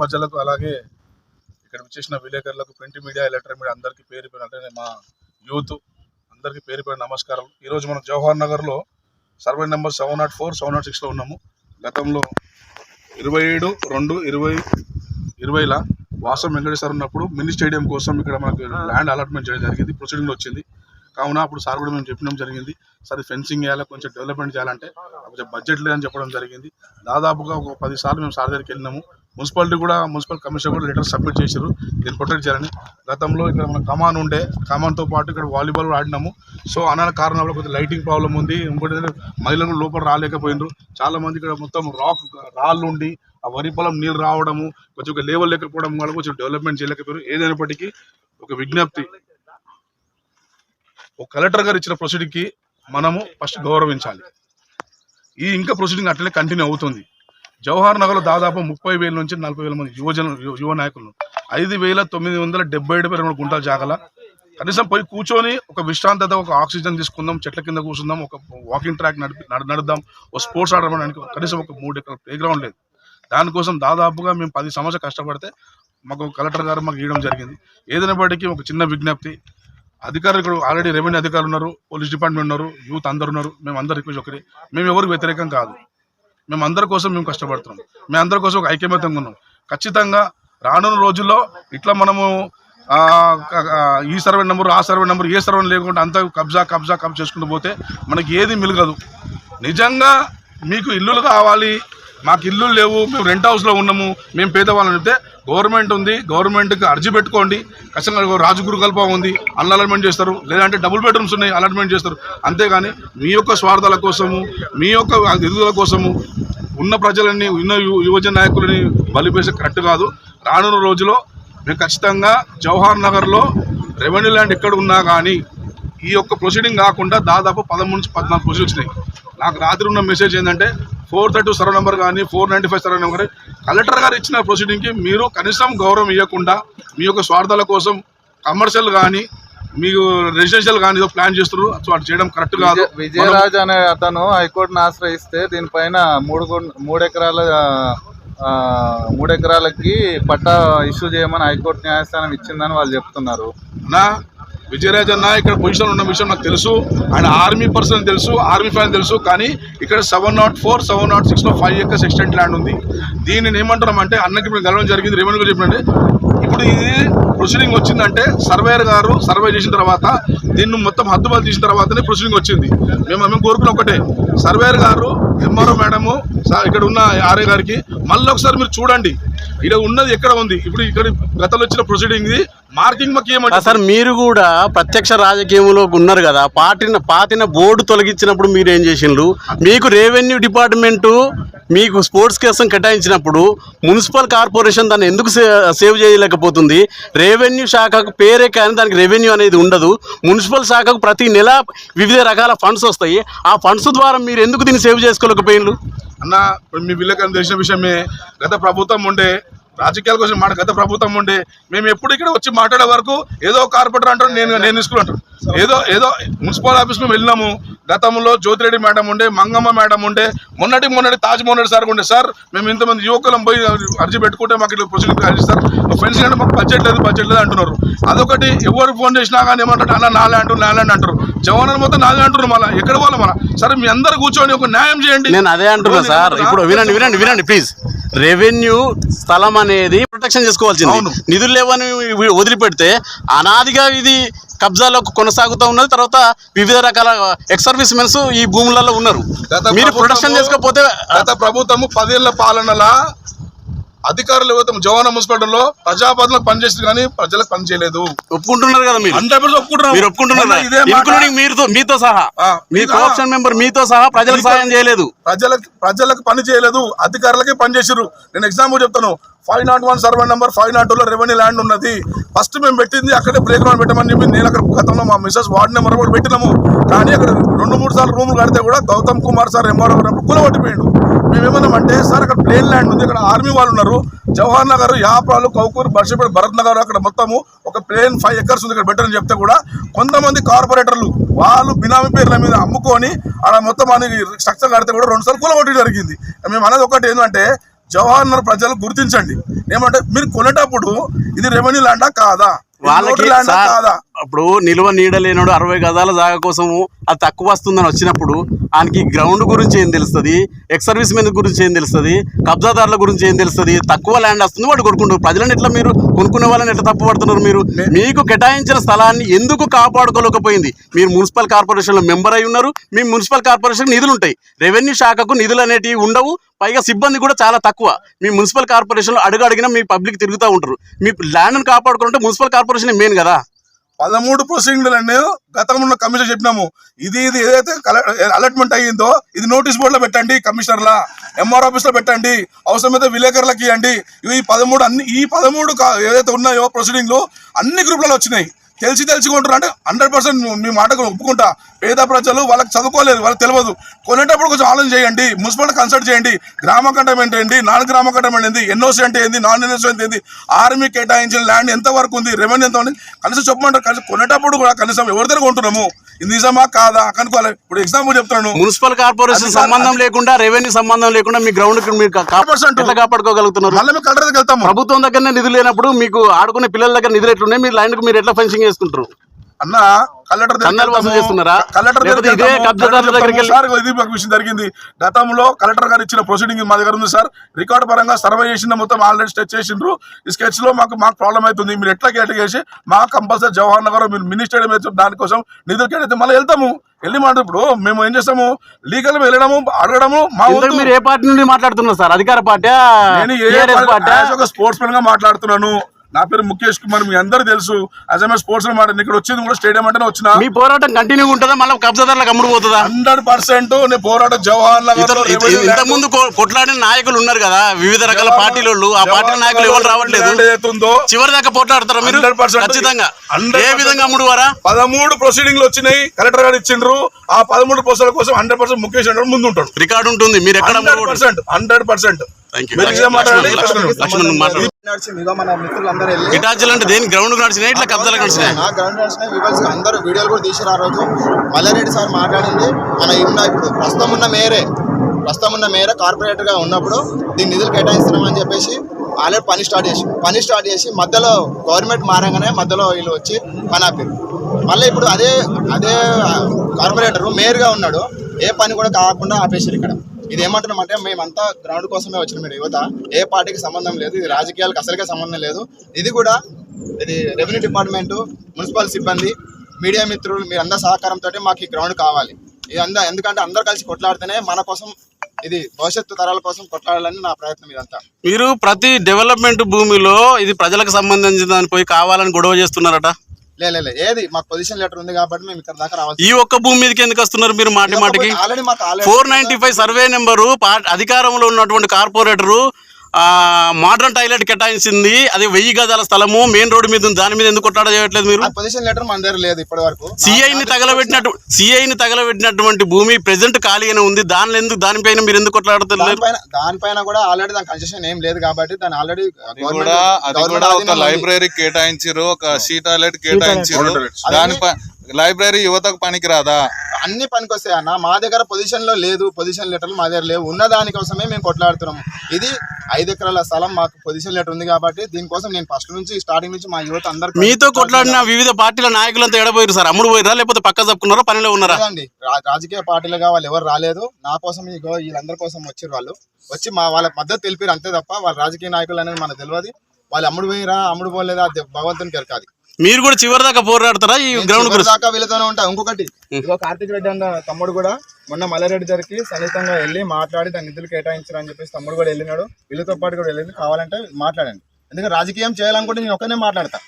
ప్రజలకు అలాగే ఇక్కడ వచ్చేసిన విలేకరులకు ప్రింట్ మీడియా ఎలక్ట్రిక్ మీడియా అందరికీ పేరు పేరు అంటే మా యూత్ అందరికీ పేరు పేరు నమస్కారం ఈరోజు మనం జవహర్ నగర్లో survey number seven naught four seven naught సిక్స్లో ఉన్నాము. గతంలో ఇరవై ఏడు రెండు ఇరవై ఇరవైలా వాసం వెంకటేశ్వర ఉన్నప్పుడు మినీ స్టేడియం కోసం ఇక్కడ మనకు ల్యాండ్ అలాట్మెంట్ చేయడం జరిగింది ప్రొసీడింగ్ వచ్చింది. కావున అప్పుడు సార్ కూడా మేము చెప్పడం జరిగింది సరే ఫెన్సింగ్ చేయాలి కొంచెం డెవలప్మెంట్ చేయాలంటే కొంచెం బడ్జెట్ లేదని చెప్పడం జరిగింది. దాదాపుగా ఒక పది సార్లు మేము సార్ దగ్గరికి వెళ్ళినాము. మున్సిపాలిటీ కూడా మున్సిపల్ కమిషనర్ కూడా లెటర్ సబ్మిట్ చేశారు. దీన్ని ప్రొటెక్ట్ చేయాలని. గతంలో ఇక్కడ మన కమాన్ ఉండే కమాన్తో పాటు ఇక్కడ వాలీబాల్ కూడా ఆడినాము. సో అనాల కారణాల కొంచెం లైటింగ్ ప్రాబ్లం ఉంది. ఇంకోటి మహిళలు లోపల రాలేకపోయినారు. చాలా మంది ఇక్కడ మొత్తం రాక్ రాళ్ళు ఉండి ఆ వరి పొలం నీళ్ళు రావడము కొంచెం ఒక లేవల్ లేకపోవడం వల్ల కొంచెం డెవలప్మెంట్ చేయలేకపోయారు ఏదైనప్పటికీ ఒక విజ్ఞప్తి. ఒక కలెక్టర్ గారు ఇచ్చిన ప్రొసీడింగ్కి మనము ఫస్ట్ గౌరవించాలి. ఈ ఇంకా ప్రొసీడింగ్ అట్లనే కంటిన్యూ అవుతుంది. జవహర్ నగర్లో దాదాపు ముప్పై వేల నుంచి నలభై వేల మంది యువజన యువ నాయకులు ఐదు వేల తొమ్మిది వందల డెబ్బై ఏడు వేల గుంటల జాగల. కనీసం పోయి కూర్చొని ఒక విశ్రాంతత ఒక ఆక్సిజన్ తీసుకుందాం చెట్ల కింద కూర్చుందాం ఒక వాకింగ్ ట్రాక్ నడిపి నడుద్దాం ఒక స్పోర్ట్స్ ఆడడానికి కనీసం ఒక మూడు ఎకరాల ప్లే గ్రౌండ్ లేదు. దానికోసం దాదాపుగా మేము పది సంవత్సరాలు కష్టపడితే మాకు కలెక్టర్ గారు మాకు ఇవ్వడం జరిగింది. ఏదైనప్పటికీ ఒక చిన్న విజ్ఞప్తి. అధికారులు ఇక్కడ ఆల్రెడీ రెవెన్యూ అధికారులు ఉన్నారు పోలీస్ డిపార్ట్మెంట్ ఉన్నారు యూత్ అందరు ఉన్నారు మేము అందరు రిక్వెస్ట్ ఒకటి. మేము ఎవరికి వ్యతిరేకం కాదు. మేము అందరి కోసం మేము కష్టపడుతున్నాం. మేము అందరి కోసం ఒక ఐక్యమత్యంగా ఉన్నాం. ఖచ్చితంగా రానున్న రోజుల్లో ఇట్లా మనము ఈ సర్వే నెంబర్ ఆ సర్వే నెంబర్ ఏ సర్వే లేకుండా అంతా కబ్జా కబ్జా కబ్జా చేసుకుంటూ పోతే మనకి ఏది మిలగదు. నిజంగా మీకు ఇల్లులు కావాలి మాకు ఇల్లు లేవు మేము రెంట్ హౌస్లో ఉన్నాము మేము పేదవాళ్ళని చెప్తే గవర్నమెంట్ ఉంది గవర్నమెంట్కి అర్జీ పెట్టుకోండి. ఖచ్చితంగా రాజగురు కల్పం ఉంది అన్న అలాట్మెంట్ చేస్తారు. లేదంటే డబుల్ బెడ్రూమ్స్ ఉన్నాయి అలాట్మెంట్ చేస్తారు. అంతేగాని మీ యొక్క స్వార్థాల కోసము మీ యొక్క ఎదుగుదల కోసము ఉన్న ప్రజలని ఉన్న యువజన నాయకులని బలిపేసే కరెక్ట్ కాదు. రానున్న రోజులో మేము ఖచ్చితంగా జవహర్ నగర్లో రెవెన్యూ ల్యాండ్ ఎక్కడ ఉన్నా కానీ ఈ యొక్క ప్రొసీడింగ్ కాకుండా దాదాపు పదమూడు నుంచి పద్నాలుగు ప్రొసీడింగ్ వచ్చినాయి నాకు రాత్రి ఉన్న మెసేజ్ ఏంటంటే ఫోర్ థర్టీ సర్వ నెంబర్ కానీ four ninety five survey number collector గారు ఇచ్చిన ప్రొసీడింగ్కి మీరు కనీసం గౌరవం ఇవ్వకుండా మీ యొక్క స్వార్థాల కోసం కమర్షియల్ కానీ మీకు రెసిడెన్షియల్ కానీ ఏదో ప్లాన్ చేస్తున్నారు సో అటు చేయడం కరెక్ట్ కాదు. విజయ- విజయరాజ్ అనే అతను హైకోర్టును ఆశ్రయిస్తే దీనిపైన మూడు మూడు ఎకరాల ఆ, మూడు ఎకరాలకి పట్టా ఇష్యూ చేయమని హైకోర్టు న్యాయస్థానం ఇచ్చిందని వాళ్ళు చెప్తున్నారు. నా విజయరాజన్న ఇక్కడ పొజిషన్ ఉన్న విషయం నాకు తెలుసు. ఆయన ఆర్మీ పర్సన్ తెలుసు ఆర్మీ ఫ్యాన్ తెలుసు. కానీ ఇక్కడ seven naught four seven naught సిక్స్లో ఫైవ్ యొక్క సెక్స్టెంట్ ల్యాండ్ ఉంది. దీనిని ఏమంటున్నాం అంటే అన్నకి మేము గెలవడం జరిగింది. రెవెన్యూ గారు చెప్పినట్టే. ఇప్పుడు ఇది ప్రొసీడింగ్ వచ్చిందంటే సర్వేయర్ గారు సర్వే చేసిన తర్వాత దీన్ని మొత్తం హద్దుబాలు తీసిన తర్వాతనే ప్రొసీడింగ్ వచ్చింది. మేము మేము కోరుకున్న ఒకటే. సర్వేయర్ గారు ఎంఆర్ఓ మేడము ఇక్కడ ఉన్న ఆర్ఏ గారికి మళ్ళీ ఒకసారి మీరు చూడండి. ఇక్కడ ఉన్నది ఎక్కడ ఉంది? ఇప్పుడు ఇక్కడ గతంలో వచ్చిన ప్రొసీడింగ్ ఇది. మార్కింగ్ సార్ మీరు కూడా ప్రత్యక్ష రాజకీయంలో ఉన్నారు కదా పాటిన పాతిన బోర్డు తొలగించినప్పుడు మీరు ఏం చేసిండ్రు? మీకు రెవెన్యూ డిపార్ట్మెంటు మీకు స్పోర్ట్స్ కోసం కేటాయించినప్పుడు మున్సిపల్ కార్పొరేషన్ దాన్ని ఎందుకు సేవ్ చేయలేకపోతుంది? రెవెన్యూ శాఖకు పేరే కానీ దానికి రెవెన్యూ అనేది ఉండదు. మున్సిపల్ శాఖకు ప్రతి నెల వివిధ రకాల ఫండ్స్ వస్తాయి. ఆ ఫండ్స్ ద్వారా మీరు ఎందుకు దీన్ని సేవ్ చేసుకోలేకపోయిన్రు? అన్న ఇప్పుడు మీ విలేకరణ తెలిసిన విషయమే గత ప్రభుత్వం ఉండే రాజకీయాల కోసం మాట గత ప్రభుత్వం ఉండే మేము ఎప్పుడు ఇక్కడ వచ్చి మాట్లాడే వరకు ఏదో కార్పొరేటర్ అంటారు నేను నేను అంటారు ఏదో ఏదో మున్సిపల్ ఆఫీస్ మేము వెళ్ళినాము. గతంలో జ్యోతిరెడ్డి మేడం ఉండే మంగమ్మ మేడం ఉండే మొన్నటి మొన్నటి తాజ్ మొన్నటి సార్ ఉండే. సార్ మేము ఇంతమంది యువకులం పోయి అర్జీ పెట్టుకుంటే మాకు ఇట్లా ప్రొసీడింగ్ సార్. ఫెన్స్ అంటే మాకు బడ్జెట్ లేదు బడ్జెట్ లేదు అంటున్నారు. అదొకటి ఎవరు ఫోన్ చేసినా కానీ ఏమంటారు అన్న నా ల్యాండ్ నా ల్యాండ్ అంటారు. జవాన్ మొత్తం నాదే అంటున్నారు మళ్ళీ. ఎక్కడ పోవాలి మన సరే మీ అందరు కూర్చొని ఒక న్యాయం చేయండి. నేను అదే అంటున్నా సార్. ఇప్పుడు వినండి వినండి వినండి ప్లీజ్. రెవెన్యూ స్థలం అనేది ప్రొటెక్షన్ చేసుకోవాల్సింది. నిధులు లేవని వదిలిపెడితే అనాదిగా ఇది కబ్జాలో కొనసాగుతూ ఉన్నది. తర్వాత వివిధ రకాల ఎక్స్ సర్వీస్ మెన్స్ ఈ భూములలో ఉన్నారు. మీరు ప్రొటెక్షన్ చేసుకోకపోతే గత ప్రభుత్వము పదేళ్ళ పాలనలా అధికారులు ఎవరైతే జవాన మున్సిపాలిటీలో ప్రజాపాలనకు పనిచేసింది కానీ ప్రజలకు పని చేయలేదు. ఒప్పుకుంటున్నారు కదా మీరు? హండ్రెడ్ పర్సెంట్ ఒప్పుకుంటున్నాం. మీరు ఒప్పుకుంటున్నారు? మాట. ఇంక్లూడింగ్ మీతో సహా. మీ కోఆప్షన్ మెంబర్ మీతో సహా ప్రజలకు సహాయం చేయలేదు. ప్రజలకు ప్రజలకు పని చేయలేదు. అధికారులకే పని చేసిర్రు. నేను ఎగ్జాంపుల్ చెప్తాను. Five naught one survey number five naught టూలో రెవెన్యూ ల్యాండ్ ఉన్నది. ఫస్ట్ మేము పెట్టింది అక్కడే ప్లే గ్రౌండ్ పెట్టమని చెప్పి నేను అక్కడ గతంలో మా మిస్సెస్ వార్డ్ నెంబర్ కూడా పెట్టినాము. కానీ అక్కడ రెండు మూడు సార్లు రూములు కడితే కూడా గౌతమ్ కుమార్ సార్ ఎంఆర్ఓ కుల కొట్టిపోయిండు మేము ఏమన్నామంటే సార్ అక్కడ ప్లేన్ ల్యాండ్ ఉంది ఇక్కడ ఆర్మీ వాళ్ళు ఉన్నారు. జవహర్ నగర్ యాప్రాలు కౌకూరు బర్షపేట భరత్ నగర్ అక్కడ మొత్తము ఒక ప్లేన్ ఫైవ్ ఎకర్స్ ఉంది ఇక్కడ బెటర్ అని చెప్తే కూడా కొంతమంది కార్పొరేటర్లు వాళ్ళు బినామీ పేర్ల మీద అమ్ముకొని అక్కడ మొత్తం అని స్ట్రక్చర్ కడితే కూడా రెండు సార్లు కూలగొట్టి జరిగింది. మేము అనేది ఒకటి ఏంటంటే జవహర్ నగర్ ప్రజలు గుర్తించండి. ఏమంటే మీరు కొనేటప్పుడు ఇది రెవెన్యూ ల్యాండా కాదా? ల్యాండా కాదా? అప్పుడు నిల్వ నీడలేనోడు అరవై గదాల జాగా కోసము అది తక్కువ వస్తుందని వచ్చినప్పుడు ఆయనకి గ్రౌండ్ గురించి ఏం తెలుస్తుంది? ఎక్స్ సర్వీస్ మెన్ గురించి ఏం తెలుస్తుంది? కబ్జాదారుల గురించి ఏం తెలుస్తుంది? తక్కువ ల్యాండ్ వస్తుంది వాడు కొడుకుంటారు ప్రజలను ఎట్లా మీరు కొనుక్కునే వాళ్ళని ఎట్లా తప్పు పడుతున్నారు మీరు మీకు కేటాయించిన స్థలాన్ని ఎందుకు కాపాడుకోలేకపోయింది? మీరు మున్సిపల్ కార్పొరేషన్లో మెంబర్ అయి ఉన్నారు మీ మున్సిపల్ కార్పొరేషన్ నిధులు ఉంటాయి. రెవెన్యూ శాఖకు నిధులు అనేటివి ఉండవు పైగా సిబ్బంది కూడా చాలా తక్కువ. మీ మున్సిపల్ కార్పొరేషన్లో అడుగు అడిగినా మీ పబ్లిక్ తిరుగుతూ ఉంటారు. మీ ల్యాండ్ను కాపాడుకుంటే మున్సిపల్ కార్పొరేషన్ మెయిన్ కదా. పదమూడు ప్రొసీడింగ్లన్నీ గతంలో ఉన్న కమిషనర్ చెప్పినాము. ఇది ఇది ఏదైతే అలర్ట్మెంట్ అయ్యిందో ఇది నోటీస్ బోర్డులో పెట్టండి కమిషనర్లా. ఎంఆర్ ఆఫీస్లో పెట్టండి. అవసరమైతే విలేకరులకు ఇవ్వండి. ఇవి ఈ పదమూడు అన్ని ఈ పదమూడు ఏదైతే ఉన్నాయో ప్రొసీడింగ్లు అన్ని గ్రూప్లలో వచ్చినాయి. తెలిసి తెలిసి కొంటారు అంటే హండ్రెడ్ పర్సెంట్ మీ మాటకు ఒప్పుకుంటా. పేద ప్రజలు వాళ్ళకి చదువుకోలేదు వాళ్ళకి తెలియదు. కొనేటప్పుడు కొంచెం ఆలోచన చేయండి మున్సిపల్ కన్సల్ట్ చేయండి గ్రామ కంటమెంట్ ఏంటి నాన్ గ్రామ కంటమెంట్ ఏంటి ఎన్ఓసి అంటే ఏంది నాన్ ఎన్ఓసి అంటే ఏంది ఆర్మీ కేటాయించిన ల్యాండ్ ఎంత వరకు ఉంది రెవెన్యూ ఎంత ఉంది కనీసం చెప్పమంటారు. కనీసం కొనేటప్పుడు కూడా కనీసం ఎవరి దగ్గర కొంటున్నాము? ఇది నిజమా కాదా? కనుక్కోవాలి. ఇప్పుడు ఎగ్జాంపుల్ చెప్తాను మున్సిపల్ కార్పొరేషన్ సంబంధం లేకుండా రెవెన్యూ సంబంధం లేకుండా మీ గ్రౌండ్ మీరు కా- కా- 100% ఎట్లా కాపాడుకోగలుగుతున్నారు? మళ్ళీ వెళ్తాము. ప్రభుత్వం దగ్గరనే నిధులు లేనప్పుడు మీకు ఆడుకునే పిల్లల దగ్గర నిధులు ఎట్లున్నాయి? మీరు లైన్ మీరు ఎట్లా ఫెన్సింగ్ చేసుకుంటారు. అన్న విషయం జరిగింది. గతంలో కలెక్టర్ గారు ఇచ్చిన ప్రొసీడింగ్ మా దగ్గర ఉంది సార్. రికార్డు పరంగా సర్వే చేసిన మొత్తం ఆల్రెడీ స్టెచ్ చేసిండ్రు. ఈ స్కెచ్లో మాకు మాకు ప్రాబ్లం అవుతుంది. మీరు ఎట్లా కేట చేసి మాకు కంపల్సరీ జవహర్ నగర్ మీరు మినీ స్టేడియం దానికోసం నిధులు కేటైతే మళ్ళీ వెళ్తాము. వెళ్ళి మాట ఇప్పుడు మేము ఏం చేస్తాము? లీగల్ వెళ్ళడము అడగడము మా వంతు మీరు ఏ పార్టీ నుండి మాట్లాడుతున్నారు సార్? అధికార పార్టీ నేను ఏ పార్టీ యాజ్ ఒక స్పోర్ట్స్ మ్యాన్గా మాట్లాడుతున్నాను. నా పేరు ముఖేష్ కుమార్ మీ అందరూ తెలుసు. ఎ స్పోర్ట్స్ మాట్లాడి ఇక్కడ వచ్చింది కూడా స్టేడియం అంటేనే వచ్చిన. మీ పోరాటం కంటిన్యూ ఉంటుందా? మళ్ళీ కబ్జాదారులకు అమ్ముడు పోతుందా? హండ్రెడ్ పర్సెంట్ నేను పోరాటం జవహర్ ఇంత ముందు కొట్లాడిన నాయకులు ఉన్నారు కదా వివిధ రకాల పార్టీల ఆ పార్టీ నాయకులు ఎవరు రావట్లేదు? చివరి దాకా పోట్లాడతారా మీరు? 100% ఖచ్చితంగా. 100% ఏ విధంగా అమ్ముడు వారా? పదమూడు ప్రొసీడింగ్లు వచ్చినాయి కలెక్టర్ గారు ఇచ్చిండ్రు. ఆ పదమూడు ప్రొసీడింగ్ కోసం హండ్రెడ్ పర్సెంట్ ముఖేష్ అంటే ముందు ఉంటాడు రికార్డు ఉంటుంది. మీరు ఎక్కడ హండ్రెడ్ పర్సెంట్ హండ్రెడ్ పర్సెంట్. మీరు. లక్ష్మణ్ మాట్లాడు. అంటే దేని? గ్రౌండ్ నడిచినాయి? ఇట్లా కబ్జాలకు నడిచినాయి. గ్రౌండ్ నడిచిన వివల్స్ అందరూ వీడియోలు కూడా తీసిరు ఆ రోజు. మల్లారెడ్డి సార్ మాట్లాడింది మన ఉన్న ఇప్పుడు ప్రస్తుతం ఉన్న మేయరే. ప్రస్తుతం ఉన్న మేయర్ కార్పొరేటర్గా ఉన్నప్పుడు దీన్ని నిధులు కేటాయిస్తున్నామని చెప్పేసి ఆల్రెడీ పని స్టార్ట్ చేసి పని స్టార్ట్ చేసి మధ్యలో గవర్నమెంట్ మారంగానే మధ్యలో వీళ్ళు వచ్చి పని ఆపారు. మళ్ళీ ఇప్పుడు అదే అదే కార్పొరేటర్ మేయర్గా ఉన్నాడు. ఏ పని కూడా కాకుండా ఆపేసారు ఇక్కడ. ఇది ఏమంటున్నామంటే మేమంతా గ్రౌండ్ కోసమే వచ్చిన మీరు యువత ఏ పార్టీకి సంబంధం లేదు ఇది రాజకీయాలకు అసలుగా సంబంధం లేదు. ఇది కూడా ఇది రెవెన్యూ డిపార్ట్మెంట్ మున్సిపల్ సిబ్బంది మీడియా మిత్రులు మీ అందరి సహకారంతో మాకు ఈ గ్రౌండ్ కావాలి. ఇది అంద ఎందుకంటే అందరు కలిసి కొట్లాడితేనే మన కోసం ఇది భవిష్యత్తు తరాల కోసం కొట్లాడాలని నా ప్రయత్నం ఇదంతా. మీరు ప్రతి డెవలప్మెంట్ భూమిలో ఇది ప్రజలకు సంబంధించిన దాన్ని పోయి కావాలని గొడవ చేస్తున్నారట? ఏది? మాకు పొజిషన్ లెటర్ ఉంది కాబట్టి మేము ఇక్కడ దాకా రావాలి ఈ ఒక్క భూమి మీదకి ఎందుకు వస్తున్నారు మీరు మాటి మాటికి? Four ninety five survey number అధికారంలో ఉన్నటువంటి కార్పొరేటరు మోడర్న్ టాయిలెట్ కేటాయించింది. అది వెయ్యి గజాల స్థలము. మెయిన్ రోడ్డు మీద ఉంది. దాని మీద ఎందుకు కొట్లాడ చేయట్లేదు మీరు? ఆ పొజిషన్ లెటర్ మన దగ్గర లేదు ఇప్పటి వరకు సిఐని తగలబెట్టినట్టు సిఐని తగలబెట్టినటువంటి భూమి ప్రెసెంట్ ఖాళీగానే ఉంది. దాని ఎందుకు దానిపైన మీరు ఎందుకు కొట్లాడతలేదు దానిపైన దానిపైన కూడా ఆల్రెడీ దాని కన్సెషన్ ఏం లేదు కాబట్టి దాని ఆల్రెడీ కూడా అది కూడా ఒక లైబ్రరీ కేటాయించారు ఒక సీ టాయిలెట్ కేటాయించారు దాని లైబ్రరీ యువతకు పనికి రాదా అన్ని పనికొస్తాయి అన్న. మా దగ్గర పొజిషన్లో లేదు. పొజిషన్ లెటర్లు మా దగ్గర లేవు. ఉన్న దానికోసమే మేము కొట్లాడుతున్నాము. ఇది ఐదు ఎకరాల స్థలం మాకు పొజిషన్ లెటర్ ఉంది కాబట్టి దీనికోసం నేను ఫస్ట్ నుంచి స్టార్టింగ్ నుంచి మా యువత అందరు మీతో కొట్లాడిన వివిధ పార్టీల నాయకులంతా ఎడబోయారు సార్. అమ్ముడు పోయిరా లేకపోతే పక్క తప్పుకున్నారా పనిలో ఉన్నారా? రా- రాజకీయ పార్టీలుగా వాళ్ళు ఎవరు రాలేదు. నా కోసం ఇగో వీళ్ళందరి కోసం వచ్చారు వాళ్ళు. వచ్చి మా వాళ్ళ మద్దతు తెలిపారు అంతే తప్ప వాళ్ళ రాజకీయ నాయకులు అనేది మనకు తెలియదు వాళ్ళు అమ్ముడు పోయిరా అమ్ముడు పోలేదా? అది భగవంతునికి ఎరకాది మీరు కూడా చివరి దాకా పోరాడతారా ఈ గ్రౌండ్ దాకా వీళ్ళతోనే ఉంటా. ఇంకొకటి ఇగో కార్తిక్ రెడ్డి అన్న తమ్ముడు కూడా మొన్న మల్లారెడ్డి దగ్గరికి సన్నిహితంగా వెళ్ళి మాట్లాడి దాని నిధులు కేటాయించారు అని చెప్పేసి తమ్ముడు కూడా వెళ్ళినాడు. వీళ్ళతో పాటు కూడా వెళ్ళింది కావాలంటే మాట్లాడండి. ఎందుకంటే రాజకీయం చేయాలనుకుంటే నేను ఒక్కనే మాట్లాడతా.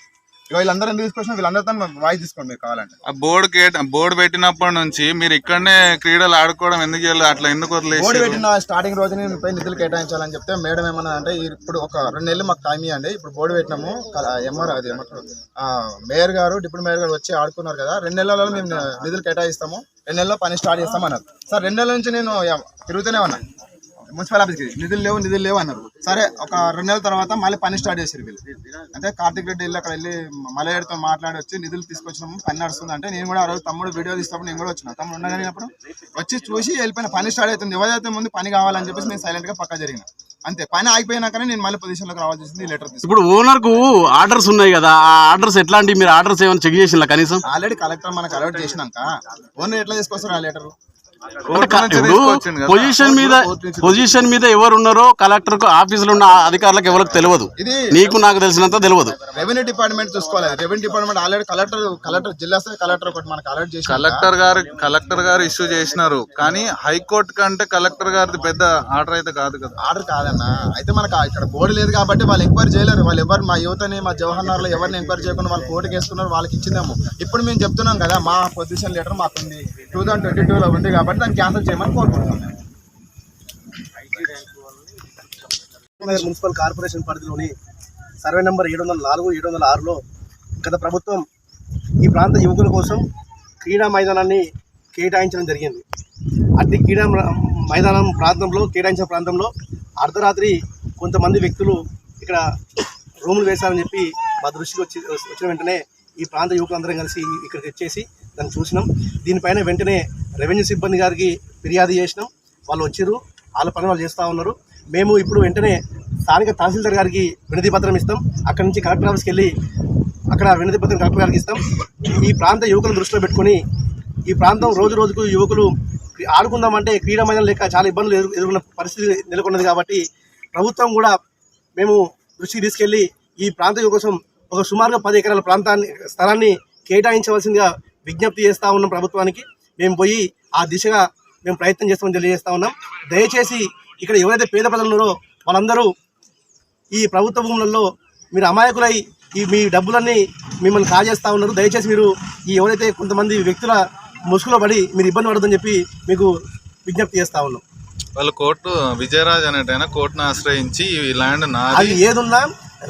వీళ్ళందరూ ఎందుకు తీసుకొచ్చిన వీళ్ళందరితో వాయిస్ తీసుకోండి మీరు కావాలంటే. ఆ బోర్డు కేట బోర్డు పెట్టినప్పటి నుంచి మీరు ఇక్కడనే క్రీడలు ఆడుకోవడం ఎందుకు చేయలేదు? అట్లా ఎందుకు బోర్డు వదిలేసి పెట్టిన స్టార్టింగ్ రోజు నేను పై నిధులు కేటాయించాలని చెప్తే మేడం ఏమన్నా అంటే ఇప్పుడు ఒక రెండు నెలలు మాకు టైం ఇవ్వండి. ఇప్పుడు బోర్డు పెట్టినాము. ఎంఆర్ అది ఏమంటారు? ఆ, మేయర్ గారు డిప్యూటీ మేయర్ గారు వచ్చి ఆడుకున్నారు కదా. రెండు నెలలలో మేము నిధులు కేటాయిస్తాము. రెండు నెలల్లో పని స్టార్ట్ చేస్తాం అన్నారు సార్ రెండు నెలల నుంచి నేను తిరుగుతూనే ఉన్నా. మున్సిపల్ ఆఫీస్కి నిధులు లేవు నిధులు లేవు అన్నారు. సరే ఒక రెండు నెలల తర్వాత మళ్ళీ పని స్టార్ట్ చేశారు వీళ్ళు. అంటే కార్తిక్ రెడ్డి వెళ్ళి అక్కడ వెళ్ళి మలయాడితో మాట్లాడి వచ్చి నిధులు తీసుకొచ్చినాము పని నడుస్తుంది అంటే నేను కూడా ఆ రోజు తమ్ముడు వీడియో తీసినప్పుడు నేను కూడా వచ్చిన. తమ్ముడు ఉండగలిగినప్పుడు వచ్చి చూసి వెళ్ళిపోయిన పని స్టార్ట్ అవుతుంది. ఎవరైతే ముందు పని కావాలని చెప్పేసి నేను సైలెంట్గా పక్క జరిగిన. అంతే. పని ఆగిపోయినాకనే నేను మళ్ళీ పొజిషన్లోకి రావాల్సి వచ్చింది లెటర్ తీసుకుని ఇప్పుడు ఓనర్కు ఆర్డర్స్ ఉన్నాయి కదా. ఆ ఆర్డర్స్ ఎట్లాంటి? మీరు ఆర్డర్స్ ఏమైనా చెక్ చేసిందా కనీసం? ఆల్రెడీ కలెక్టర్ మనకు అలర్ట్ చేసినాక. ఓనర్ ఎట్లా తీసుకొస్తారు ఆ లెటర్ పొజిషన్ మీద పొజిషన్ మీద ఎవరు ఉన్నారో కలెక్టర్కు ఆఫీసులో ఉన్న అధికారులకు ఎవరికి తెలియదు. ఇది నీకు నాకు తెలిసినంత తెలియదు. రెవెన్యూ డిపార్ట్మెంట్ చూసుకోవాలి. Revenue department already collector collector జిల్లా స్థాయి కలెక్టర్ ఒకటి మనకు అలర్ట్ చేసి కలెక్టర్ గారు కలెక్టర్ గారు ఇష్యూ చేసినారు. కానీ హైకోర్టు కంటే కలెక్టర్ గారిది పెద్ద ఆర్డర్ అయితే కాదు కదా. ఆర్డర్ కాదన్న. అయితే మనకు ఇక్కడ బోర్డు లేదు కాబట్టి వాళ్ళు ఎంక్వైరీ చేయలేరు. వాళ్ళు ఎవరు మా యువతని మా జవహర్ నగర్లో ఎవరిని ఎంక్వైరీ చేయకుండా వాళ్ళు కోర్టుకి వేసుకున్నారు వాళ్ళకి ఇచ్చిందేమో. ఇప్పుడు మేము చెప్తున్నాం కదా మా పొజిషన్ లెటర్ మాకు ఉంది టూ థౌసండ్ ట్వంటీ టూలో ఉంది కాబట్టి దాన్ని క్యాన్సిల్ చేయమని కోరుకుంటున్నాం. నగర్ మున్సిపల్ కార్పొరేషన్ పరిధిలోని సర్వే నెంబర్ ఏడు వందల నాలుగు ఏడు వందల ఆరులో గత ప్రభుత్వం ఈ ప్రాంత యువకుల కోసం క్రీడా మైదానాన్ని కేటాయించడం జరిగింది. అట్టి క్రీడా మైదానం ప్రాంతంలో కేటాయించిన ప్రాంతంలో అర్ధరాత్రి కొంతమంది వ్యక్తులు ఇక్కడ రూములు వేశారని చెప్పి మా దృష్టికి వచ్చి వచ్చిన వెంటనే ఈ ప్రాంత యువకులందరం కలిసి ఇక్కడికి వచ్చేసి దాన్ని చూసినాం. దీనిపైన వెంటనే రెవెన్యూ సిబ్బంది గారికి ఫిర్యాదు చేసినాం. వాళ్ళు వచ్చారు వాళ్ళ పని వాళ్ళు చేస్తూ ఉన్నారు. మేము ఇప్పుడు వెంటనే స్థానిక తహసీల్దార్ గారికి వినతి పత్రం ఇస్తాం. అక్కడి నుంచి కలెక్టర్ ఆఫీస్కి వెళ్ళి అక్కడ వినతి పత్రం కలెక్టర్ గారికి ఇస్తాం. ఈ ప్రాంత యువకులను దృష్టిలో పెట్టుకొని ఈ ప్రాంతం రోజు రోజుకు యువకులు ఆడుకుందామంటే క్రీడమైన లేక చాలా ఇబ్బందులు ఎదురు ఎదుర్కొన్న పరిస్థితి నెలకొన్నది కాబట్టి ప్రభుత్వం కూడా మేము దృష్టికి తీసుకెళ్ళి ఈ ప్రాంత కోసం ఒక సుమారుగా పది ఎకరాల ప్రాంతాన్ని స్థలాన్ని కేటాయించవలసిందిగా విజ్ఞప్తి చేస్తూ ఉన్నాం ప్రభుత్వానికి. మేము పోయి ఆ దిశగా మేము ప్రయత్నం చేస్తామని తెలియజేస్తా ఉన్నాం. దయచేసి ఇక్కడ ఎవరైతే పేద ప్రజలు ఉన్నారో వాళ్ళందరూ ఈ ప్రభుత్వ భూములలో మీరు అమాయకులై ఈ మీ డబ్బులన్నీ మిమ్మల్ని కాజేస్తూ ఉన్నారు. దయచేసి మీరు ఈ ఎవరైతే కొంతమంది వ్యక్తుల ముసుగులో పడి మీరు ఇబ్బంది పడదని చెప్పి మీకు విజ్ఞప్తి చేస్తా ఉన్నాం. వాళ్ళు కోర్టు విజయరాజ్ అనేటైనా కోర్టును ఆశ్రయించి ఈ ల్యాండ్ అది ఏదున్నా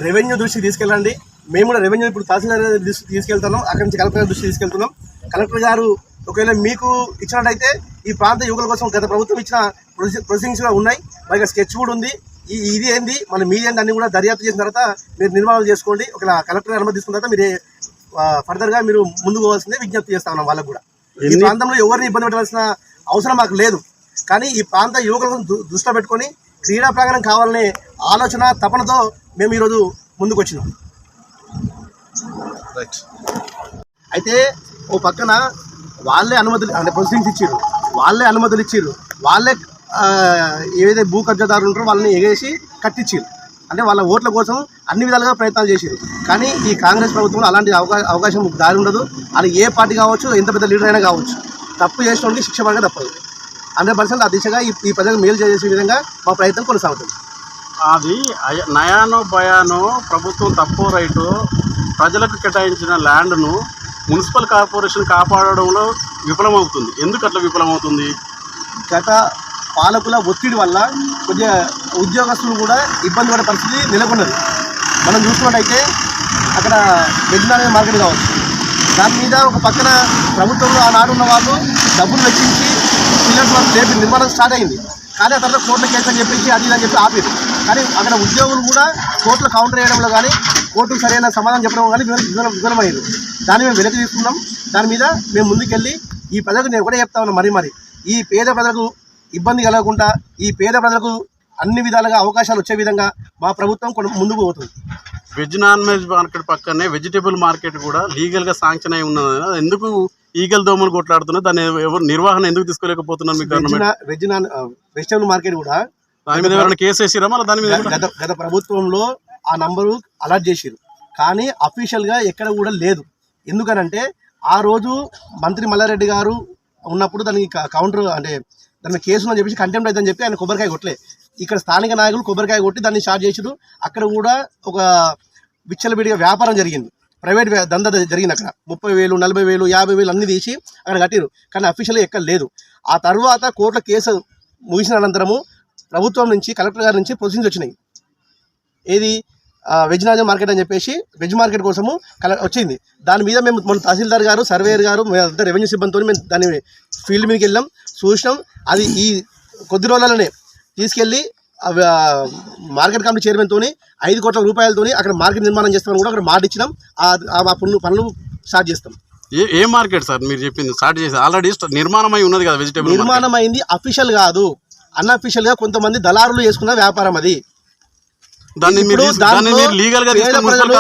రెవెన్యూ దృష్టికి తీసుకెళ్ళండి. మేము కూడా రెవెన్యూ ఇప్పుడు తహసీల్దార్ గారి దృష్టికి తీసుకెళ్తున్నాం. అక్కడి నుంచి కలెక్టర్ గారి దృష్టికి తీసుకెళ్తున్నాం. కలెక్టర్ గారు ఒకవేళ మీకు ఇచ్చినట్టయితే ఈ ప్రాంత యువకుల కోసం గత ప్రభుత్వం ఇచ్చిన ప్రొసీడింగ్స్ కూడా ఉన్నాయి. మరి స్కెచ్ కూడా ఉంది. ఈ ఇది ఏంది? మన మీది ఏంది అన్ని కూడా దర్యాప్తు చేసిన తర్వాత మీరు నిర్మాణం చేసుకోండి. ఒకవేళ కలెక్టర్ గారి అనుమతి తీసుకున్న తర్వాత మీరు ఫర్దర్గా మీరు ముందుకు పోవాల్సిందే విజ్ఞప్తి చేస్తా ఉన్నాం వాళ్ళకు కూడా. ఈ ప్రాంతంలో ఎవరిని ఇబ్బంది పెట్టవలసిన అవసరం మాకు లేదు. కానీ ఈ ప్రాంత యువకులను దృష్టిలో పెట్టుకొని క్రీడా ప్రాంగణం కావాలనే ఆలోచన తపనతో మేము ఈరోజు ముందుకు వచ్చినాం. రైట్ అయితే ఓ పక్కన వాళ్ళే అనుమతులు అంటే ప్రొసీడింగ్స్ ఇచ్చారు వాళ్ళే అనుమతులు ఇచ్చారు వాళ్ళే ఏదైతే భూ కబ్జాదారులు ఉంటారో వాళ్ళని ఎగేసి కట్టించారు అంటే వాళ్ళ ఓట్ల కోసం అన్ని విధాలుగా ప్రయత్నాలు చేశారు కానీ ఈ కాంగ్రెస్ ప్రభుత్వంలో అలాంటి అవకాశం దారి ఉండదు. అది ఏ పార్టీ కావచ్చు ఎంత పెద్ద లీడర్ అయినా కావచ్చు. తప్పు చేసిన శిక్ష పడక తప్పదు. హండ్రెడ్ పర్సెంట్ ఆ దిశగా ఈ ఈ ప్రజలకు మేలు చేసే విధంగా మా ప్రయత్నం కొనసాగుతుంది. అది నయానో భయానో ప్రభుత్వం తప్పు రైటు. ప్రజలకు కేటాయించిన ల్యాండ్ను మున్సిపల్ కార్పొరేషన్ కాపాడడంలో విఫలమవుతుంది. ఎందుకు అట్లా విఫలమవుతుంది? గత పాలకుల ఒత్తిడి వల్ల కొద్దిగా ఉద్యోగస్తులు కూడా ఇబ్బంది పడే పరిస్థితి నెలకొన్నది. మనం చూసుకున్నట్టయితే అక్కడ వెజిటేరియన్ మార్కెట్ కావచ్చు. దాని మీద ఒక పక్కన ప్రభుత్వంలో ఆనాడు ఉన్న వాళ్ళు డబ్బులు వెచ్చించి పిల్లలు వరకు లేపి నిర్మాణం స్టార్ట్ అయింది. కానీ ఆ తర్వాత కోర్టుల కేసు అని చెప్పేసి అది అని చెప్పి ఆపేది కానీ అక్కడ ఉద్యోగులు కూడా కోర్టులో కౌంటర్ చేయడంలో కానీ కోర్టుకు సరైన సమాధానం చెప్పడం కానీ విఫలం విఫలమయ్యారు. దాన్ని మేము వెనక్కి తీసుకున్నాం. దాని మీద మేము ముందుకెళ్ళి ఈ ప్రజలకు నేను ఒకటే చెప్తా ఉన్నా మరి మరి. ఈ పేద ప్రజలకు ఇబ్బంది కలగకుండా ఈ పేద ప్రజలకు అన్ని విధాలుగా అవకాశాలు వచ్చే విధంగా మా ప్రభుత్వం కొన్ని ముందుకు పోతుంది. వెజ్ నాన్ వెజ్ మార్కెట్ పక్కనే వెజిటేబుల్ మార్కెట్ కూడా లీగల్గా శాంక్షన్ అయి ఉన్నది. ఎందుకు ఈగల్ దోమలు కొట్లాడుతున్నారు? దాన్ని ఎవరు నిర్వహణ ఎందుకు తీసుకోలేకపోతున్నారు మీ వెజ్ నాన్ వెజిటబుల్ మార్కెట్ కూడా దాని మీద ఎవరైనా కేసు వేసిరా మళ్ళీ? దాని మీద గత గత ప్రభుత్వంలో ఆ నంబరు అలాట్ చేసిరు కానీ అఫీషియల్గా ఎక్కడ కూడా లేదు. ఎందుకనంటే ఆ రోజు మంత్రి మల్లారెడ్డి గారు ఉన్నప్పుడు దానికి క- కౌంటర్ అంటే దాని కేసు ఉందని చెప్పేసి కంటెంప్ట్ అవుతుందని చెప్పి ఆయన కొబ్బరికాయ కొట్టలే. ఇక్కడ స్థానిక నాయకులు కొబ్బరికాయ కొట్టి దాన్ని స్టార్ట్ చేసిడు అక్కడ కూడా ఒక విచ్చలబిడిగా వ్యాపారం జరిగింది. ప్రైవేట్ వ్యా- దందా జరిగింది అక్కడ. ముప్పై వేలు నలభై వేలు యాభై వేలు అన్ని తీసి అక్కడ కట్టిరు కానీ అఫీషియల్గా ఎక్కడ లేదు. ఆ తర్వాత కోర్టుల కేసు ముగిసిన అనంతరము ప్రభుత్వం నుంచి కలెక్టర్ గారి నుంచి ప్రొసీజర్స్ వచ్చినాయి. ఏది? వెజ్ నాజర్ మార్కెట్ అని చెప్పేసి వెజ్ మార్కెట్ కోసము కల వచ్చింది. దాని మీద మేము మన తహసీల్దార్ గారు సర్వేయర్ గారు మేమంతా రెవెన్యూ సిబ్బందితో మేము దాన్ని ఫీల్డ్ మీదకి వెళ్ళాం చూసినాం. అది ఈ కొద్ది రోజులనే తీసుకెళ్ళి మార్కెట్ కమిటీ చైర్మన్తో ఐదు కోట్ల రూపాయలతో అక్కడ మార్కెట్ నిర్మాణం చేస్తామని కూడా అక్కడ మాట ఇచ్చినాం. ఆ పనులు పనులు స్టార్ట్ చేస్తాం. ఏ ఏ మార్కెట్ సార్ మీరు చెప్పింది? స్టార్ట్ చేసి ఆల్రెడీ నిర్మాణం అయి ఉన్నది కదా వెజిటేబుల్ నిర్మాణం అయింది అఫీషియల్ కాదు. అన్అఫీషియల్గా కొంతమంది దళారులు చేసుకున్న వ్యాపారం అది. దాన్ని మీరు దాన్ని మీరు లీగల్గా మున్సిపల్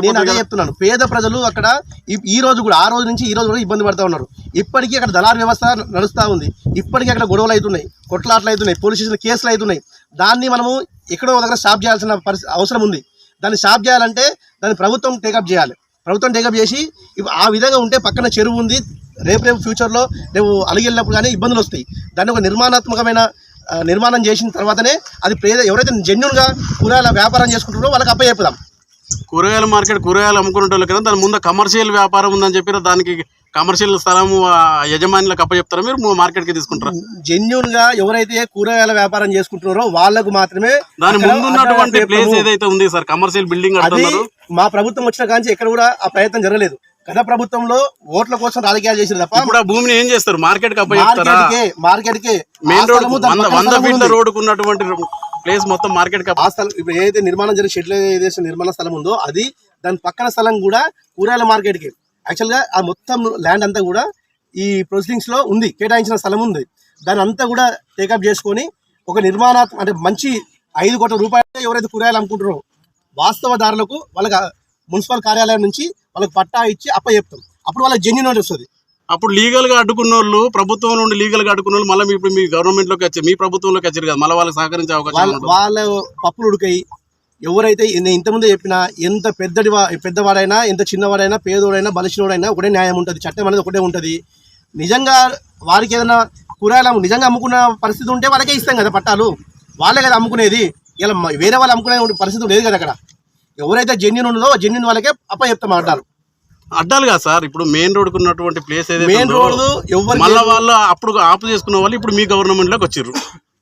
నేను అదే. చెప్తున్నాను. పేద ప్రజలు అక్కడ ఈ- రోజు కూడా ఆ రోజు నుంచి ఈ రోజు కూడా ఇబ్బంది పడతా ఉన్నారు. ఇప్పటికీ అక్కడ దళారు వ్యవస్థ నడుస్తూ ఉంది. ఇప్పటికీ అక్కడ గొడవలు అవుతున్నాయి కొట్లాట్లు అవుతున్నాయి పోలీస్ స్టేషన్ కేసులు అవుతున్నాయి. దాన్ని మనము ఎక్కడో ఒక దగ్గర స్టాప్ చేయాల్సిన పరిస్థితి అవసరం ఉంది. దాన్ని స్టాప్ చేయాలంటే దాన్ని ప్రభుత్వం టేకప్ చేయాలి. ప్రభుత్వం టేకప్ చేసి ఆ విధంగా ఉంటే పక్కన చెరువు ఉంది. రేపు రేపు ఫ్యూచర్లో రేపు అలిగెళ్ళినప్పుడు కానీ ఇబ్బందులు వస్తాయి. దాన్ని ఒక నిర్మాణాత్మకమైన నిర్మాణం చేసిన తర్వాతనే అది పేద ఎవరైతే జెన్యున్గా కూరగాయల వ్యాపారం చేసుకుంటారో వాళ్ళకి అప్పచెప్పుదాం కూరగాయల మార్కెట్ కూరగాయలు అమ్ముకునే కదా దాని ముందు కమర్షియల్ వ్యాపారం ఉందని చెప్పి దానికి కమర్షియల్ స్థలం యజమానులకు అప్పచెప్తారా మీరు మార్కెట్కి తీసుకుంటారా? జెన్యున్గా ఎవరైతే కూరగాయల వ్యాపారం చేసుకుంటున్నారో వాళ్ళకు మాత్రమే దాని ముందు ఉన్నటువంటి ప్లేస్. ఏదైతే ఉంది సార్ కమర్షియల్ బిల్డింగ్ మా ప్రభుత్వం వచ్చిన కాంచి ఎక్కడ కూడా ఆ ప్రయత్నం జరగలేదు. గత ప్రభుత్వంలో ఓట్ల కోసం రాజకీయాలు చేసిన తప్ప ఇప్పుడు ఆ భూమిని ఏం చేస్తారు? మార్కెట్కి మార్కెట్కే మార్కెట్కే మెయిన్ రోడ్ వంద ఫీట్ల. రోడ్డుకు ఉన్నటువంటి ప్లేస్ మొత్తం మార్కెట్కి ఆ స్థలం ఇప్పుడు ఏదైతే నిర్మాణం జరిగిన షెడ్ల ఏదైతే నిర్మాణ స్థలం ఉందో అది దాని పక్కన స్థలం కూడా కూరగాయల మార్కెట్కి. యాక్చువల్గా ఆ మొత్తం ల్యాండ్ అంతా కూడా ఈ ప్రొసీడింగ్స్లో ఉంది కేటాయించిన స్థలం ఉంది. దాని అంతా కూడా టేకప్ చేసుకొని ఒక నిర్మాణాత్మక అంటే మంచి ఐదు కోట్ల రూపాయలు ఎవరైతే కూరగాయలు అమ్ముకుంటారో వాస్తవదారులకు వాళ్ళకి ఆ మున్సిపల్ కార్యాలయం నుంచి వాళ్ళకి పట్టా ఇచ్చి అప్ప చెప్తాం. అప్పుడు వాళ్ళకి జెన్యున్ వస్తుంది. అప్పుడు లీగల్గా అడ్డుకున్న వాళ్ళు ప్రభుత్వం నుండి లీగల్గా అడ్డుకున్న వాళ్ళు మళ్ళీ ఇప్పుడు మీ గవర్నమెంట్లోకి వచ్చి మీ ప్రభుత్వంలోకి వచ్చారు కదా మళ్ళీ వాళ్ళకి సహకరించే అవకాశం వాళ్ళ పప్పులు ఉడికాయి. ఎవరైతే నేను ఇంతకుముందే చెప్పిన ఎంత పెద్దడి పెద్దవాడైనా ఎంత చిన్నవాడైనా పేదోడైనా బలిసినోడైనా ఒకటే న్యాయం ఉంటుంది. చట్టం అనేది ఒకటే ఉంటుంది. నిజంగా వారికి ఏదైనా కూరగాయలు నిజంగా అమ్ముకున్న పరిస్థితి ఉంటే వాళ్ళకే ఇస్తాం కదా పట్టాలు. వాళ్ళే కదా అమ్ముకునేది. ఇలా వేరే వాళ్ళు అమ్ముకునే పరిస్థితి లేదు కదా అక్కడ. ఎవరైతే జెన్యున్ ఉన్నదో జెన్యున్ వాళ్ళకే అప్ప చెప్తాం అడ్డాలు అడ్డాలి కదా సార్. ఇప్పుడు మెయిన్ రోడ్ ఉన్నటువంటి ప్లేస్ ఏదైతే మెయిన్ రోడ్డు ఎవరు మళ్ళా వాళ్ళు అప్పుడు ఆపు చేసుకున్న వాళ్ళు ఇప్పుడు మీ గవర్నమెంట్లోకి వచ్చారు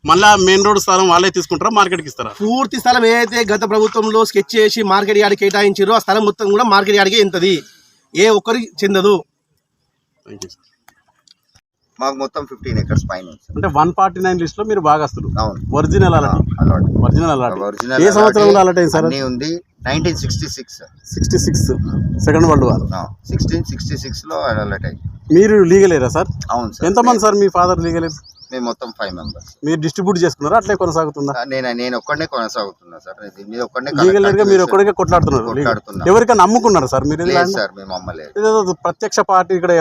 మళ్ళా మెయిన్ రోడ్ స్థలం వాళ్ళే తీసుకుంటారా మార్కెట్కి ఇస్తారా? పూర్తి స్థలం ఏదైతే గత ప్రభుత్వంలో స్కెచ్ చేసి మార్కెట్ యార్డ్ కేటాయించారో ఆ స్థలం మొత్తం కూడా మార్కెట్ యార్డ్కే ఇంతది ఏ ఒక్కరికి చెందదు. థ్యాంక్ యూ సార్ మాకు మొత్తం ఫిఫ్టీన్ ఎకర్స్ పైన. అంటే వన్ ఫార్టీ నైన్ లిస్ట్లో మీరు భాగస్తులు అవును. Original allot. Allot. Original allot. Original ఏ సంవత్సరంలో అలాట్ అయింది సార్ అన్నీ ఉంది. Nineteen sixty six sixty six second world war sixteen sixty సిక్స్లో అలాట్ అయింది. మీరు లీగలేరా సార్ అవును సార్ ఎంతమంది సార్ మీ ఫాదర్ లీగల్ మేము మొత్తం ఫైవ్ మెంబర్స్ మీరు డిస్ట్రిబ్యూట్ చేసుకున్నారా? అట్లే కొనసాగుతుందా? నేను నేను ఒక్కడనే కొనసాగుతున్నా సార్. మీద ఒక్కడనే లీగల్గా మీరు ఒక్కడికే కొట్లాడుతున్నారు. ఎవరికైనా నమ్ముకున్నారు సార్ మీరు? సార్ మేము అమ్మలేదు ఇదేదో ప్రత్యక్ష పార్టీ ఇక్కడ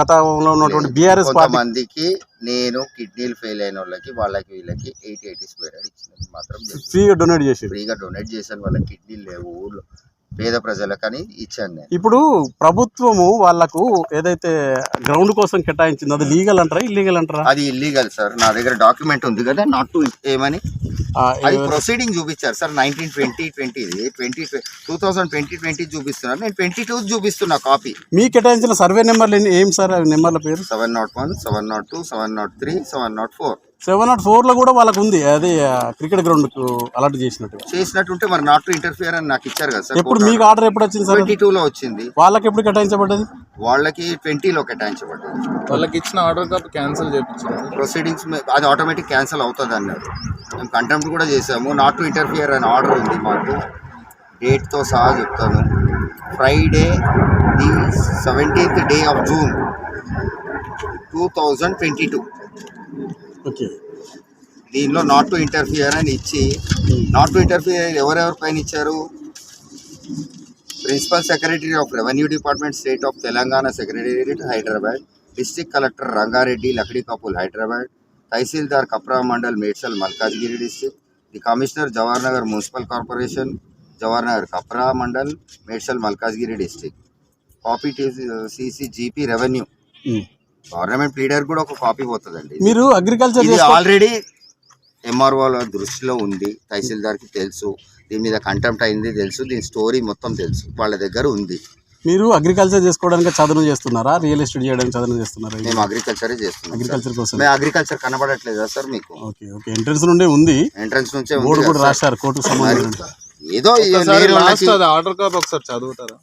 గతంలో ఉన్నటువంటి బీఆర్ఎస్ కొంతమందికి నేను కిడ్నీలు ఫెయిల్ అయిన వాళ్ళకి వాళ్ళకి వీళ్ళకి ఎయిటీ ఎయిటీ స్క్వేర్ ఇచ్చినది మాత్రం. ఫ్రీగా డొనేట్ చేసి ఫ్రీగా డొనేట్ చేశాను వాళ్ళకి కిడ్నీలు లేవు ఊళ్ళో పేద ప్రజలకని ఇచ్చాను నేను. ఇప్పుడు ప్రభుత్వము వాళ్ళకు ఏదైతే గ్రౌండ్ కోసం కేటాయించిందో అది లీగల్ అంటారా ఇల్లీగల్ అంటారా? అది ఇల్లీగల్ సార్ నా దగ్గర డాక్యుమెంట్ ఉంది కదా నాట్ టు ఏమని? అది ప్రొసీడింగ్ చూపించారు sir nineteen twenty twenty twenty two thousand twenty twenty చూపిస్తున్నారు నేను ట్వంటీ టూ చూపిస్తున్నా కాపీ మీ కేటాయించిన సర్వే నెంబర్లు ఏం సార్ నెంబర్ల పేరు? Seven naught one seven naught two seven naught three seven naught four seven naught ఫోర్లో కూడా వాళ్ళకు ఉంది అది క్రికెట్ గ్రౌండ్కు అలర్ట్ చేసినట్టుగా చేసినట్టుంటే మరి నాట్ టు ఇంటర్ఫియర్ అని నాకు ఇచ్చారు కదా సార్ ఎప్పుడు మీకు ఆర్డర్ ఎప్పుడు వచ్చింది సార్ ట్వంటీ టూలో వచ్చింది. వాళ్ళకి ఎప్పుడు కేటాయించబడ్డది? వాళ్ళకి ట్వంటీలో కేటాయించబడ్డది. వాళ్ళకి ఇచ్చిన ఆర్డర్ కాపీ క్యాన్సిల్ చేయించారు ప్రొసీడింగ్స్ అది ఆటోమేటిక్ క్యాన్సిల్ అవుతుంది అన్నారు. మేము కంటెంప్ట్ కూడా చేసాము. నాట్ టు ఇంటర్ఫియర్ అని ఆర్డర్ ఉంది మాకు. డేట్తో సహా చెప్తాను. Friday the seventeenth day of June two thousand twenty two. Okay. దీనిలో నాట్ టు ఇంటర్ఫియర్ అని ఇచ్చి నాట్ టు ఇంటర్ఫియర్ ఎవరెవరి పైన ఇచ్చారు? Principal secretary of revenue department state of Telangana secretariat Hyderabad district collector Rangareddy Lakdikapul Hyderabad tahsildar Kapra mandal Medchal Malkajgiri district the commissioner Jawahar Nagar municipal corporation Jawahar Nagar Kapra mandal Medchal Malkajgiri district copy CC GP revenue. Government leader కూడా ఒక copy పోతుందండి. మీరు agriculture ఇది already MRO దృష్టిలో ఉంది. తహసీల్దార్కి తెలుసు. దీని మీద కంటెంప్ట్ అయింది తెలుసు. దీని స్టోరీ మొత్తం తెలుసు. వాళ్ళ దగ్గర ఉంది. మీరు అగ్రికల్చర్ చేసుకోవడానికి చదును చేస్తున్నారా? రియల్ ఎస్టేట్ చేయడానికి చదును చేస్తున్నారా? మేము అగ్రికల్చరే చేస్తున్నాం. అగ్రికల్చర్ కోసం మేము అగ్రికల్చర్ కనబడట్లేదా సార్ మీకు? Okay okay. ఎంట్రన్స్ నుండే ఉంది. ఎంట్రన్స్ నుంచే ఉంది బోర్డు కదా కూడా. రాశారు కోర్టుకు సంబంధించిన ఏదో ఆర్డర్ కాపీ ఒకసారి చదువుతారా?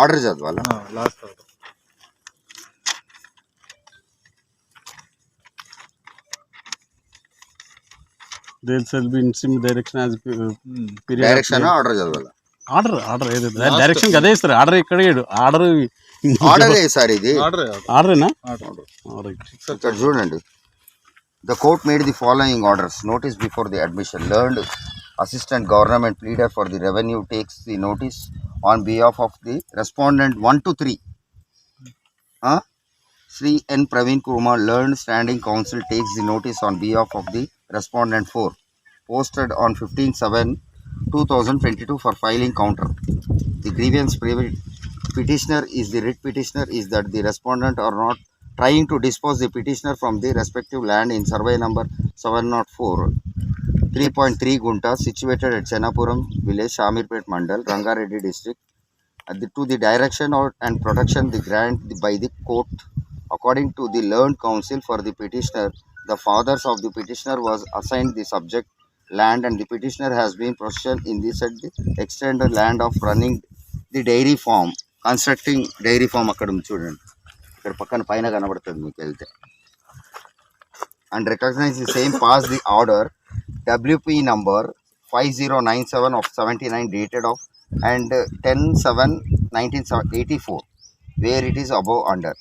ఆర్డర్ చదవాలా? లాస్ట్ డైరెక్షన్ కదే ఇస్తారు. ఆర్డర్ ఇక్కడ ఆర్డర్ ఆర్డర్ సార్ చూడండి. The court made the following orders notice before the admission learned assistant government leader for the revenue takes the notice on behalf of the respondent one two three Sri N. Praveen Kumar, learned standing counsel, takes the notice on behalf of the respondent 4. Posted on 15 7 2022 for filing counter. The grievance petitioner is the writ petitioner is that the respondent are not trying to dispose the petitioner from the respective land in survey number 704 3.3 Gunta situated at Chenapuram village Shamirpet Mandal Rangareddy district the, to the direction or, and protection the grant by the court according to the learned counsel for the petitioner the fathers of the petitioner was assigned the subject land and the petitioner has been possession in the said the extended land of running the dairy farm constructing dairy farm అక్కడ ఉంది చూడండి ఇక్కడ పక్కన పైన కనబడుతుంది మీకు వెళ్తే and recognise the same pass the order WP number five zero nine seven of seventy nine dated of and ten seven nineteen eighty four where it is above under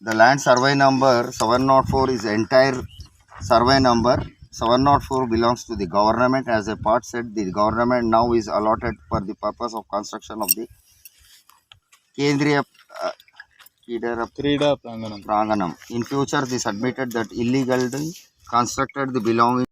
The land survey number 704 is entire survey number. 704 belongs to the government as a part said the government now is allotted for the purpose of construction of the Kendriya uh, Pranganam. Pranganam. In future, they submitted that illegally constructed the belonging.